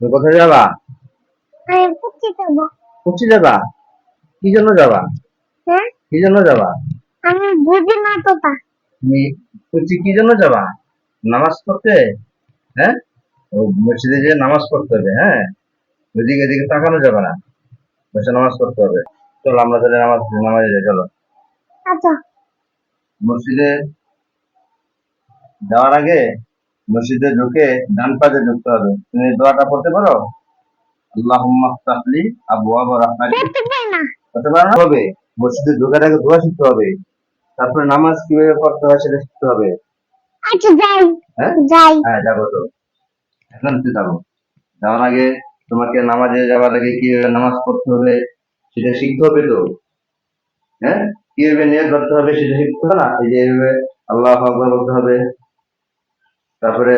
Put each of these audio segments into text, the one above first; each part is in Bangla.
তুমি কোথায় যাবা? কুচি যাবা? কি জন্য যাবা? হ্যাঁ? কি জন্য যাবা? আমি বুঝি না তো তা। তুমি কুচি কি জন্য যাবা? নামাজ পড়তে? হ্যাঁ? ও মসজিদে যে নামাজ পড়তে হবে হ্যাঁ? ওইদিকে এদিকে তাকানো যাবে না। বসে নামাজ পড়তে হবে। চলো আমরা তাহলে নামাজ নামাজে যাই চলো। আচ্ছা। মসজিদে যাওয়ার আগে মসজিদে ঢুকে ডান পাশে ঢুকতে হবে। তুমি দোয়াটা পড়তে পারো? আবু আবু রাহমানি দেখতে না। পড়তে পারো হবে। মসজিদে ঢোকার আগে দোয়া শিখতে হবে। তারপরে নামাজ কীভাবে পড়তে হয় সেটা শিখতে হবে। আচ্ছা যাই। হ্যাঁ? যাই। হ্যাঁ যাব তো। এখন তুই যাব। যাওয়ার আগে তোমাকে নামাজে যাওয়ার আগে কীভাবে নামাজ পড়তে হবে সেটা শিখতে হবে তো। হ্যাঁ? কীভাবে নিয়োগ করতে হবে সেটা শিখতে হবে না? এই যে আল্লাহ বলতে হবে। তারপরে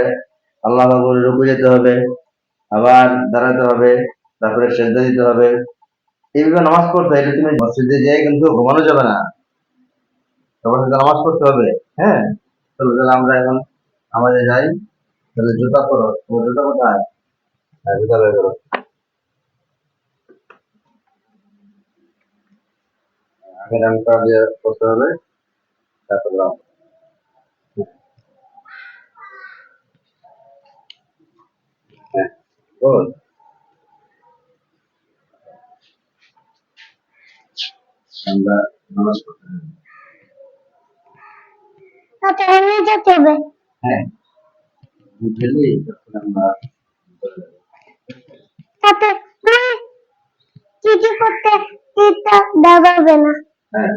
আল্লাহ আকবর রুকু যেতে হবে, আবার দাঁড়াতে হবে, তারপরে সেদ্ধা দিতে হবে। এইভাবে নামাজ পড়তে এটা তুমি মসজিদে যেয়ে কিন্তু ঘুমানো যাবে না। সবার সাথে নামাজ পড়তে হবে হ্যাঁ? চলো, তাহলে আমরা এখন আমাদের যাই। তাহলে জুতা করো তোমার জুতা কোথায়? হ্যাঁ জুতা বের করো। আগে রানটা দিয়ে করতে হবে, তারপর রাম হ্যাঁ বল আমরা নামাজ পড়তে হবে যেতে হবে হ্যাঁ বুঝলি তখন আমরা তাতে তুমি চিঠি করতে চিঠা দেওয়া হবে না হ্যাঁ